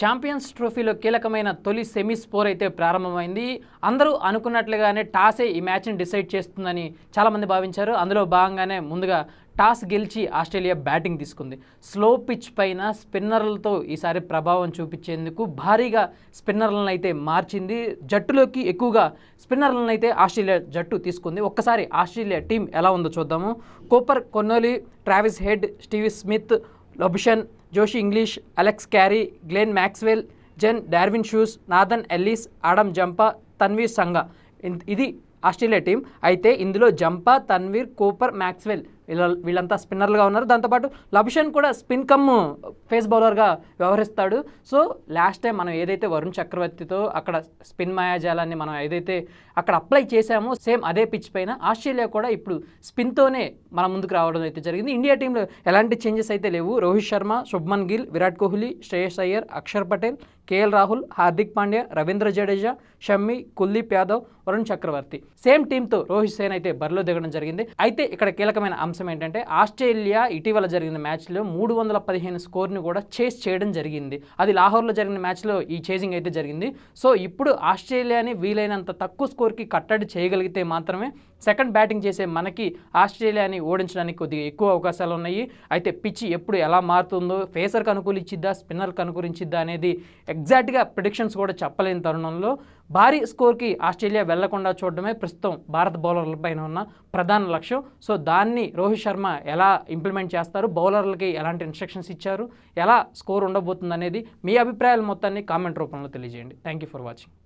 Champions ట్రోఫీలో కీలకమైన తొలి సెమీ స్పోర్ అయితే ప్రారంభమైంది. అందరూ అనుకున్నట్లుగానే టాసే ఈ మ్యాచ్ని డిసైడ్ చేస్తుందని చాలామంది భావించారు. అందులో భాగంగానే ముందుగా టాస్ గెలిచి ఆస్ట్రేలియా బ్యాటింగ్ తీసుకుంది. స్లో పిచ్ పైన స్పిన్నర్లతో ఈసారి ప్రభావం చూపించేందుకు భారీగా స్పిన్నర్లను అయితే మార్చింది. జట్టులోకి ఎక్కువగా స్పిన్నర్లను అయితే ఆస్ట్రేలియా జట్టు తీసుకుంది. ఒక్కసారి ఆస్ట్రేలియా టీం ఎలా ఉందో చూద్దాము. Cooper Connolly Travis Head Steve Smith Labuschagne Josh Inglis Alex Carey Glenn Maxwell Ben Dwarshuis Nathan Ellis Adam Zampa Tanveer Sangha ఇది ఆస్ట్రేలియా టీం అయితే ఇందులో జంపా తన్వీర్ కోపర్ మ్యాక్స్వెల్ వీళ్ళ వీళ్ళంతా స్పిన్నర్లుగా ఉన్నారు. దాంతోపాటు లభిషన్ కూడా స్పిన్ కమ్ ఫేస్ బౌలర్గా వ్యవహరిస్తాడు. సో లాస్ట్ టైం మనం ఏదైతే వరుణ్ చక్రవర్తితో అక్కడ స్పిన్ మాయాజాలాన్ని మనం ఏదైతే అక్కడ అప్లై చేశామో సేమ్ అదే పిచ్ పైన ఆస్ట్రేలియా కూడా ఇప్పుడు స్పిన్తోనే మన ముందుకు రావడం అయితే జరిగింది. ఇండియా టీంలో ఎలాంటి చేంజెస్ అయితే లేవు. రోహిత్ శర్మ శుభ్మన్ గిల్ విరాట్ కోహ్లీ శ్రేయస్ అయ్యర్ అక్షర్ పటేల్ కేఎల్ రాహుల్ హార్దిక్ పాండ్యా రవీంద్ర జడేజా షమ్మి కుల్దీప్ యాదవ్ వరుణ్ చక్రవర్తి. సేమ్ టీంతో రోహిత్ సేన్ అయితే బరిలో దిగడం జరిగింది. అయితే ఇక్కడ కీలకమైన అంశం ఏంటంటే ఆస్ట్రేలియా ఇటీవల జరిగిన మ్యాచ్లో మూడు వందల పదిహేను స్కోర్ని కూడా చేస్ చేయడం జరిగింది. అది లాహోర్లో జరిగిన మ్యాచ్లో ఈ చేజింగ్ అయితే జరిగింది. సో ఇప్పుడు ఆస్ట్రేలియాని వీలైనంత తక్కువ స్కోర్కి కట్టడి చేయగలిగితే మాత్రమే సెకండ్ బ్యాటింగ్ చేసే మనకి ఆస్ట్రేలియాని ఓడించడానికి కొద్దిగా ఎక్కువ అవకాశాలు ఉన్నాయి. అయితే పిచ్ ఎప్పుడు ఎలా మారుతుందో ఫేసర్కి అనుకూలించిద్దా స్పిన్నర్కి అనుకూలించిద్దా అనేది ఎగ్జాక్ట్గా ప్రిడిక్షన్స్ కూడా చెప్పలేని తరుణంలో భారీ స్కోర్కి ఆస్ట్రేలియా వెళ్ళకుండా చూడడమే ప్రస్తుతం భారత బౌలర్ల పైన ఉన్న ప్రధాన లక్ష్యం. సో దాన్ని రోహిత్ శర్మ ఎలా ఇంప్లిమెంట్ చేస్తారు? బౌలర్లకి ఎలాంటి ఇన్స్ట్రక్షన్స్ ఇచ్చారు? ఎలా స్కోర్ ఉండబోతుంది అనేది మీ అభిప్రాయాలు మొత్తాన్ని కామెంట్ రూపంలో తెలియజేయండి. Thank you for watching.